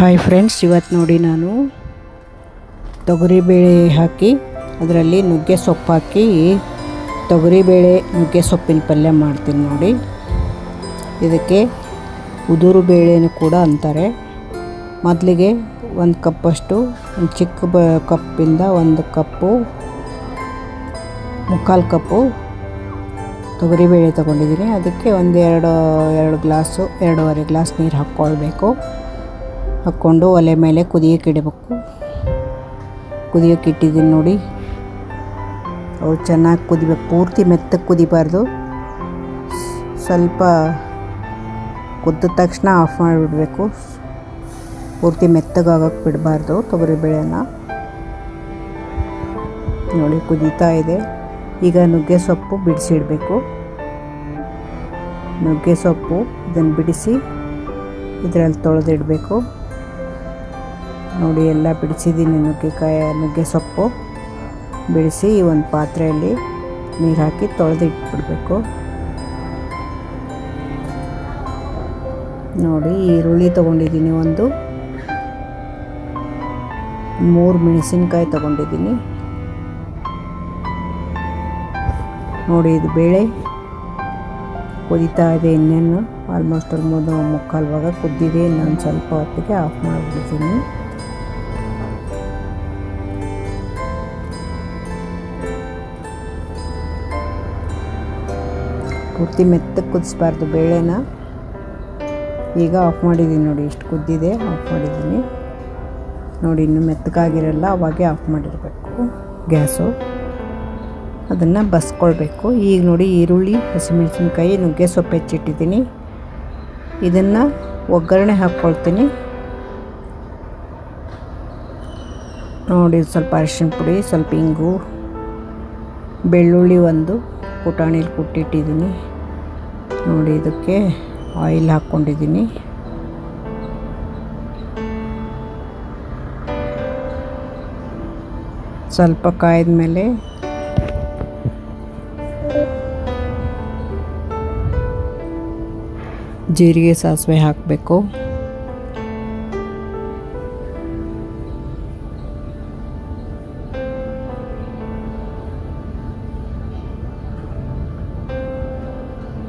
Hi friends ಇವತ್ತು ನೋಡಿ ನಾನು ತೊಗರಿಬೇಳೆ ಹಾಕಿ, ಅದರಲ್ಲಿ ನುಗ್ಗೆ ಸೊಪ್ಪು ಹಾಕಿ ತೊಗರಿಬೇಳೆ ನುಗ್ಗೆ ಸೊಪ್ಪಿನ ಪಲ್ಯ ಮಾಡ್ತೀನಿ ನೋಡಿ. ಇದಕ್ಕೆ ಉದುರು ಬೇಳೆನೂ ಕೂಡ ಅಂತಾರೆ. ಮೊದಲಿಗೆ ಒಂದು ಕಪ್ಪಷ್ಟು, ಒಂದು ಚಿಕ್ಕ ಬ ಕಪ್ಪಿಂದ ಒಂದು ಕಪ್ಪು, ಮುಕ್ಕಾಲು ಕಪ್ಪು ತೊಗರಿಬೇಳೆ ತೊಗೊಂಡಿದ್ದೀನಿ. ಅದಕ್ಕೆ ಒಂದು ಎರಡು ಎರಡು ಗ್ಲಾಸು, ಎರಡೂವರೆ ಗ್ಲಾಸ್ ನೀರು ಹಾಕ್ಕೊಳ್ಬೇಕು. ಹಾಕ್ಕೊಂಡು ಒಲೆ ಮೇಲೆ ಕುದಿಯೋಕೆ ಇಡಬೇಕು. ಕುದಿಯೋಕೆ ಇಟ್ಟಿದ್ದೀನಿ ನೋಡಿ. ಅವು ಚೆನ್ನಾಗಿ ಕುದಿಬೇಕು. ಪೂರ್ತಿ ಮೆತ್ತಗೆ ಕುದಿಬಾರ್ದು. ಸ್ವಲ್ಪ ಕುದ್ದ ತಕ್ಷಣ ಆಫ್ ಮಾಡಿಬಿಡಬೇಕು. ಪೂರ್ತಿ ಮೆತ್ತಗಾಗಕ್ಕೆ ಬಿಡಬಾರ್ದು ತೊಗರಿಬೇಳೆನ. ನೋಡಿ, ಕುದೀತಾ ಇದೆ. ಈಗ ನುಗ್ಗೆ ಸೊಪ್ಪು ಬಿಡಿಸಿಡಬೇಕು ನುಗ್ಗೆ ಸೊಪ್ಪು ಇದನ್ನು ಬಿಡಿಸಿ ಇದರಲ್ಲಿ ತೊಳೆದಿಡಬೇಕು. ನೋಡಿ, ಎಲ್ಲ ಬಿಡಿಸಿದ್ದೀನಿ. ನುಗ್ಗೆಕಾಯಿ ನುಗ್ಗೆ ಸೊಪ್ಪು ಬಿಡಿಸಿ ಒಂದು ಪಾತ್ರೆಯಲ್ಲಿ ನೀರು ಹಾಕಿ ತೊಳೆದಿಟ್ಬಿಡ್ಬೇಕು. ನೋಡಿ, ಈರುಳ್ಳಿ ತೊಗೊಂಡಿದ್ದೀನಿ ಒಂದು. ಮೂರು ಮೆಣಸಿನ್ಕಾಯಿ ತೊಗೊಂಡಿದ್ದೀನಿ. ನೋಡಿ, ಇದು ಬೇಳೆ ಕುದಿತಾ ಇದೆ ಇನ್ನೇನು. ಆಲ್ಮೋಸ್ಟ್ ಮೂರು ಮುಕ್ಕಾಲು ಭಾಗ ಕುದ್ದಿದೆ. ಇನ್ನೊಂದು ಸ್ವಲ್ಪ ಹೊತ್ತಿಗೆ ಆಫ್ ಮಾಡಿಬಿಡ್ತೀನಿ. ಪೂರ್ತಿ ಮೆತ್ತಗೆ ಕುದಿಸ್ಬಾರ್ದು ಬೇಳೆನ. ಈಗ ಆಫ್ ಮಾಡಿದ್ದೀನಿ ನೋಡಿ, ಇಷ್ಟು ಕುದ್ದಿದೆ ಆಫ್ ಮಾಡಿದ್ದೀನಿ. ನೋಡಿ, ಇನ್ನು ಮೆತ್ತಗಾಗಿರಲ್ಲ, ಅವಾಗೆ ಆಫ್ ಮಾಡಿರಬೇಕು ಗ್ಯಾಸು. ಅದನ್ನು ಬಸ್ಕೊಳ್ಬೇಕು. ಈಗ ನೋಡಿ, ಈರುಳ್ಳಿ, ಹಸಿಮೆಣಸಿನ್ಕಾಯಿ, ನುಗ್ಗೆ ಸೊಪ್ಪು ಹೆಚ್ಚಿಟ್ಟಿದ್ದೀನಿ. ಇದನ್ನು ಒಗ್ಗರಣೆ ಹಾಕ್ಕೊಳ್ತೀನಿ. ನೋಡಿ, ಸ್ವಲ್ಪ ಅರಿಶಿನ ಪುಡಿ, ಸ್ವಲ್ಪ ಇಂಗು, ಬೆಳ್ಳುಳ್ಳಿ ಒಂದು. ಪುಟಾಣಿಲಿ ಕುಟ್ಟಿಟ್ಟಿದ್ದೀನಿ. ನೋಡಿ ಇದಕ್ಕೆ ಆಯಿಲ್ ಹಾಕ್ಕೊಂಡಿದ್ದೀನಿ. ಸ್ವಲ್ಪ ಕಾಯ್ದ ಮೇಲೆ ಜೀರಿಗೆ ಸಾಸಿವೆ ಹಾಕಬೇಕು.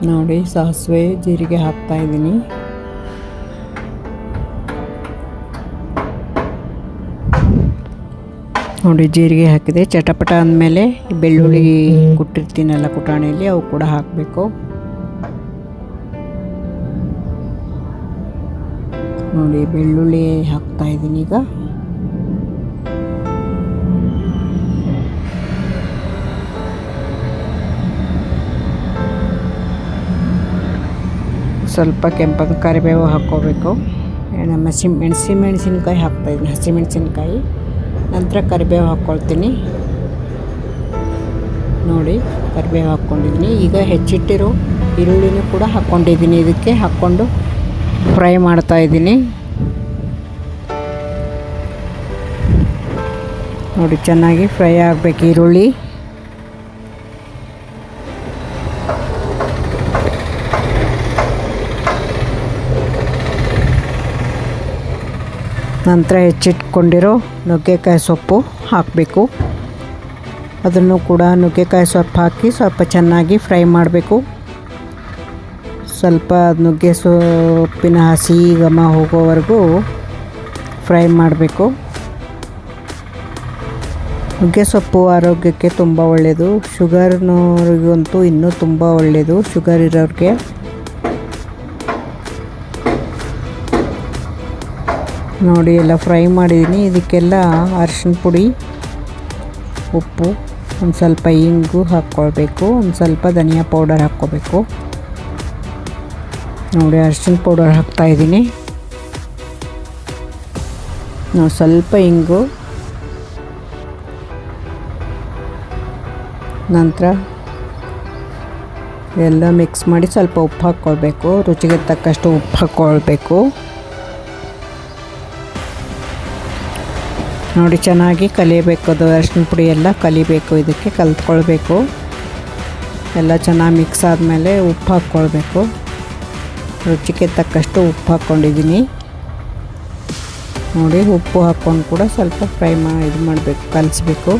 ನೋಡಿ, ಸಾಸಿವೆ ಜೀರಿಗೆ ಹಾಕ್ತಾ ಇದ್ದೀನಿ. ನೋಡಿ, ಜೀರಿಗೆ ಹಾಕಿದೆ. ಚಟಪಟ ಅಂದಮೇಲೆ ಬೆಳ್ಳುಳ್ಳಿ ಕುಟ್ಟಿರ್ತೀನಲ್ಲ ಕುಟಾಣಿಯಲ್ಲಿ ಅವು ಕೂಡ ಹಾಕಬೇಕು. ನೋಡಿ, ಬೆಳ್ಳುಳ್ಳಿ ಹಾಕ್ತಾ ಇದ್ದೀನಿ ಈಗ. ಸ್ವಲ್ಪ ಕೆಂಪಗೆ ಕರಿಬೇವು ಹಾಕ್ಕೋಬೇಕು. ಮಸಿ ಮೆಣಸಿ ಮೆಣಸಿನ್ಕಾಯಿ ಹಾಕ್ತಾಯಿದ್ದೀನಿ. ಹಸಿಮೆಣಸಿನ್ಕಾಯಿ ನಂತರ ಕರಿಬೇವು ಹಾಕ್ಕೊಳ್ತೀನಿ. ನೋಡಿ, ಕರಿಬೇವು ಹಾಕ್ಕೊಂಡಿದ್ದೀನಿ. ಈಗ ಹೆಚ್ಚಿಟ್ಟಿರೋ ಈರುಳ್ಳಿನೂ ಕೂಡ ಹಾಕ್ಕೊಂಡಿದ್ದೀನಿ. ಇದಕ್ಕೆ ಹಾಕ್ಕೊಂಡು ಫ್ರೈ ಮಾಡ್ತಾ ಇದ್ದೀನಿ ನೋಡಿ, ಚೆನ್ನಾಗಿ ಫ್ರೈ ಆಗಬೇಕು ಈರುಳ್ಳಿ. ನಂತರ ಹೆಚ್ಚಿಟ್ಕೊಂಡಿರೋ ನುಗ್ಗೆಕಾಯಿ ಸೊಪ್ಪು ಹಾಕಬೇಕು. ಅದನ್ನು ಕೂಡ ನುಗ್ಗೆಕಾಯಿ ಸೊಪ್ಪು ಹಾಕಿ ಸ್ವಲ್ಪ ಚೆನ್ನಾಗಿ ಫ್ರೈ ಮಾಡಬೇಕು. ಸ್ವಲ್ಪ ನುಗ್ಗೆ ಸೊಪ್ಪಿನ ಹಸಿ ಘಮ ಹೋಗೋವರೆಗೂ ಫ್ರೈ ಮಾಡಬೇಕು. ನುಗ್ಗೆ ಸೊಪ್ಪು ಆರೋಗ್ಯಕ್ಕೆ ತುಂಬ ಒಳ್ಳೆಯದು. ಶುಗರ್ನವ್ರಿಗಂತೂ ಇನ್ನೂ ತುಂಬ ಒಳ್ಳೆಯದು. ಶುಗರ್ ಇರೋರಿಗೆ ನೋಡಿ, ಎಲ್ಲ ಫ್ರೈ ಮಾಡಿದ್ದೀನಿ ಇದಕ್ಕೆಲ್ಲ ಅರಿಶಿನ ಪುಡಿ, ಉಪ್ಪು, ಒಂದು ಸ್ವಲ್ಪ ಇಂಗು ಹಾಕ್ಕೊಳ್ಬೇಕು. ಒಂದು ಸ್ವಲ್ಪ ಧನಿಯಾ ಪೌಡರ್ ಹಾಕ್ಕೋಬೇಕು ನೋಡಿ ಅರಿಶಿನ ಪೌಡರ್ ಹಾಕ್ತಾಯಿದ್ದೀನಿ ನಾವು ಸ್ವಲ್ಪ ಇಂಗು. ನಂತರ ಎಲ್ಲ ಮಿಕ್ಸ್ ಮಾಡಿ ಸ್ವಲ್ಪ ಉಪ್ಪು ಹಾಕ್ಕೊಳ್ಬೇಕು. ರುಚಿಗೆ ತಕ್ಕಷ್ಟು ಉಪ್ಪು ಹಾಕ್ಕೊಳ್ಬೇಕು. ನೋಡಿ, ಚೆನ್ನಾಗಿ ಕಲಿಯಬೇಕು. ಅದು ಅರಿಶಿನ ಪುಡಿ ಎಲ್ಲ ಕಲಿಬೇಕು. ಇದಕ್ಕೆ ಕಲ್ತ್ಕೊಳ್ಬೇಕು. ಎಲ್ಲ ಚೆನ್ನಾಗಿ ಮಿಕ್ಸ್ ಆದಮೇಲೆ ಉಪ್ಪು ಹಾಕ್ಕೊಳ್ಬೇಕು. ರುಚಿಗೆ ತಕ್ಕಷ್ಟು ಉಪ್ಪು ಹಾಕ್ಕೊಂಡಿದ್ದೀನಿ. ನೋಡಿ, ಉಪ್ಪು ಹಾಕ್ಕೊಂಡು ಕೂಡ ಸ್ವಲ್ಪ ಫ್ರೈ ಮಾ, ಇದು ಮಾಡಬೇಕು, ಕಲಿಸ್ಬೇಕು.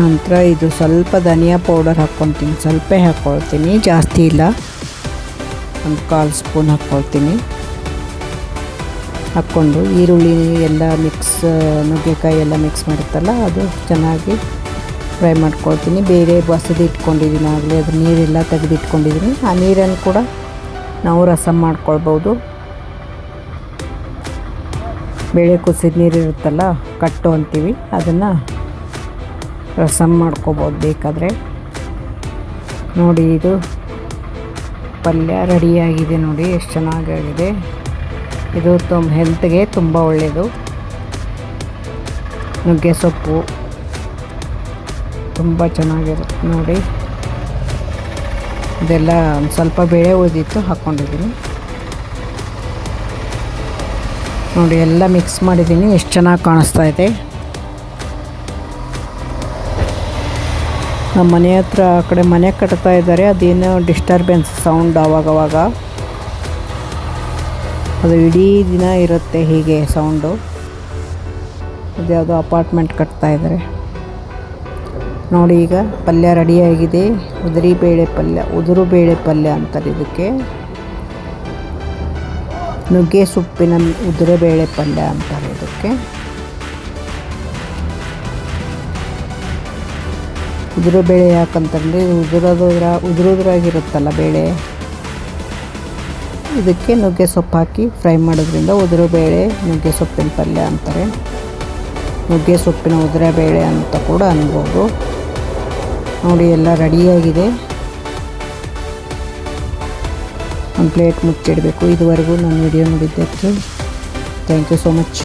ನಂತರ ಇದು ಸ್ವಲ್ಪ ಧನಿಯಾ ಪೌಡರ್ ಹಾಕ್ಕೊತೀನಿ. ಸ್ವಲ್ಪ ಹಾಕ್ಕೊಳ್ತೀನಿ, ಜಾಸ್ತಿ ಇಲ್ಲ. ಒಂದು ಕಾಲು ಸ್ಪೂನ್ ಹಾಕ್ಕೊಳ್ತೀನಿ. ಹಾಕ್ಕೊಂಡು ಈರುಳ್ಳಿ ಎಲ್ಲ ಮಿಕ್ಸ್ ನುಗ್ಗೆಕಾಯಿ ಎಲ್ಲ ಮಿಕ್ಸ್ ಮಾಡುತ್ತಲ್ಲ ಅದು ಚೆನ್ನಾಗಿ ಫ್ರೈ ಮಾಡ್ಕೊಳ್ತೀನಿ. ಬೇರೆ ಬಸದಿ ಇಟ್ಕೊಂಡಿದ್ದೀನಿ ಆಗಲೇ, ಅದು ನೀರೆಲ್ಲ ತೆಗೆದಿಟ್ಕೊಂಡಿದ್ದೀನಿ ಆ ನೀರನ್ನು ಕೂಡ ನಾವು ರಸಮ್ ಮಾಡ್ಕೊಳ್ಬೋದು. ಬೇಳೆ ಕುಸಿದ ನೀರಿರುತ್ತಲ್ಲ ಕಟ್ಟು ಅಂತೀವಿ. ಅದನ್ನು ರಸಮ್ ಮಾಡ್ಕೋಬೋದು ಬೇಕಾದರೆ. ನೋಡಿ, ಇದು ಪಲ್ಯ ರೆಡಿಯಾಗಿದೆ ನೋಡಿ, ಎಷ್ಟು ಚೆನ್ನಾಗಾಗಿದೆ. ಇದು ತುಂಬ ಹೆಲ್ತ್ಗೆ ತುಂಬ ಒಳ್ಳೆಯದು ನುಗ್ಗೆ ಸೊಪ್ಪು ತುಂಬ ಚೆನ್ನಾಗಿರುತ್ತೆ ನೋಡಿ. ಇದೆಲ್ಲ ಒಂದು ಸ್ವಲ್ಪ ಬೇಳೆ ಉಳಿದಿತ್ತು, ಹಾಕ್ಕೊಂಡಿದ್ದೀನಿ. ನೋಡಿ, ಎಲ್ಲ ಮಿಕ್ಸ್ ಮಾಡಿದ್ದೀನಿ, ಎಷ್ಟು ಚೆನ್ನಾಗಿ ಕಾಣಿಸ್ತಾ ಇದೆ. ನಮ್ಮ ಮನೆ ಹತ್ರ ಆ ಕಡೆ ಮನೆ ಕಟ್ತಾ ಇದ್ದಾರೆ. ಅದೇನೋ ಡಿಸ್ಟರ್ಬೆನ್ಸ್ ಸೌಂಡ್ ಆವಾಗವಾಗ. ಅದು ಇಡೀ ದಿನ ಇರುತ್ತೆ ಹೀಗೆ ಸೌಂಡು ಅದ್ಯಾವುದೋ ಅಪಾರ್ಟ್ಮೆಂಟ್ ಕಟ್ತಾ ಇದ್ದಾರೆ. ನೋಡಿ ಈಗ ಪಲ್ಯ ರೆಡಿಯಾಗಿದೆ ಉದುರಿ ಬೇಳೆ ಪಲ್ಯ, ಉದುರು ಬೇಳೆ ಪಲ್ಯ ಅಂತಾರೆ ಇದಕ್ಕೆ. ನುಗ್ಗೆ ಸೊಪ್ಪಿನ ಉದುರೆ ಬೇಳೆ ಪಲ್ಯ ಅಂತಾರೆ ಇದಕ್ಕೆ. ಉದುರು ಬೇಳೆ ಯಾಕಂತಂದರೆ ಉದುರೋದ್ರ ಉದುರೋದ್ರಾಗಿರುತ್ತಲ್ಲ ಬೇಳೆ. ಇದಕ್ಕೆ ನುಗ್ಗೆ ಸೊಪ್ಪು ಹಾಕಿ ಫ್ರೈ ಮಾಡೋದ್ರಿಂದ ಉದುರು ಬೇಳೆ, ನುಗ್ಗೆ ಸೊಪ್ಪಿನ ಪಲ್ಯ ಅಂತಾರೆ. ನುಗ್ಗೆ ಸೊಪ್ಪಿನ ಉದುರ ಬೇಳೆ ಅಂತ ಕೂಡ ಅನ್ಬೋದು. ನೋಡಿ, ಎಲ್ಲ ರೆಡಿಯಾಗಿದೆ. ಒಂದು ಪ್ಲೇಟ್ ಮುಚ್ಚಿಡಬೇಕು. ಇದುವರೆಗೂ ನಾನು ವಿಡಿಯೋ ನೋಡಿದ್ದಕ್ಕೆ. Thank you so much.